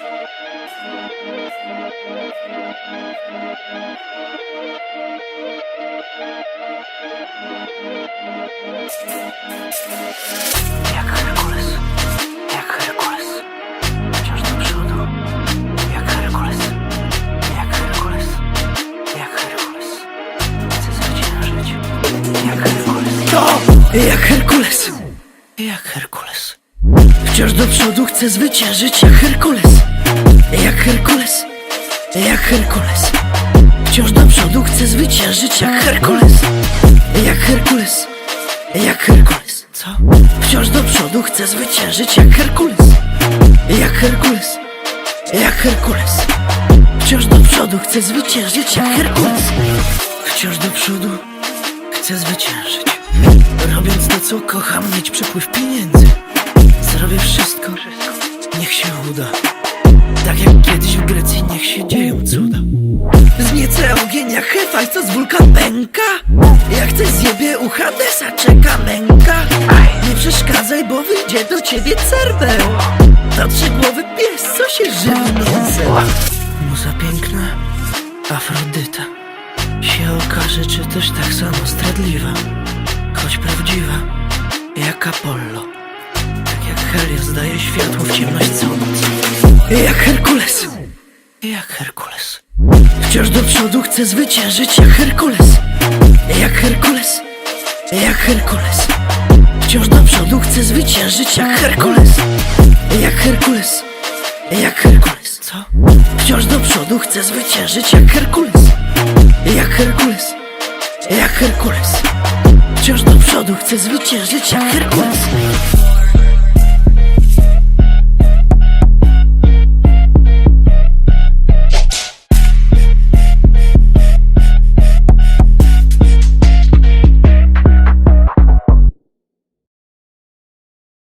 Jak Herkules, jak Herkules, wciąż do przodu. Jak Herkules, jak Herkules, jak Herkules, chcę zwyciężyć. Jak Herkules, to! Jak Herkules, jak Herkules. Wciąż do przodu chcę zwyciężyć. Jak Herkules. Jak Herkules. Wciąż do przodu chcę zwyciężyć jak Herkules. Jak Herkules. Jak Herkules. Co? Wciąż do przodu chcę zwyciężyć jak Herkules. Jak Herkules. Jak Herkules. Wciąż do przodu chcę zwyciężyć jak Herkules. Wciąż do przodu chcę zwyciężyć. Robiąc to co kocham, mieć przepływ pieniędzy. Zrobię wszystko, niech się uda Tak jak kiedyś w Grecji, niech się dzieją cuda. Zniecę ogień jak Hefaj, co z wulkan pęka. Jak coś zjebie u Hadesa, czeka męka. Nie przeszkadzaj, bo wyjdzie do ciebie cerbeł. To trzygłowy pies, co się żywi mięsem Muza piękna, Afrodyta. Się okaże, czy też tak samo zdradliwa Choć prawdziwa, jak Apollo. Tak jak Helios daje światło w ciemność co Jak Herkules. Jak Herkules. Wciąż do przodu chcę zwyciężyć jak Herkules. Jak Herkules. Jak Herkules. Wciąż do przodu chcę zwyciężyć jak Herkules. Jak Herkules. Jak Herkules. Co? Wciąż do przodu chcę zwyciężyć jak Herkules. Jak Herkules. Jak Herkules. Wciąż do przodu chcę zwyciężyć jak Herkules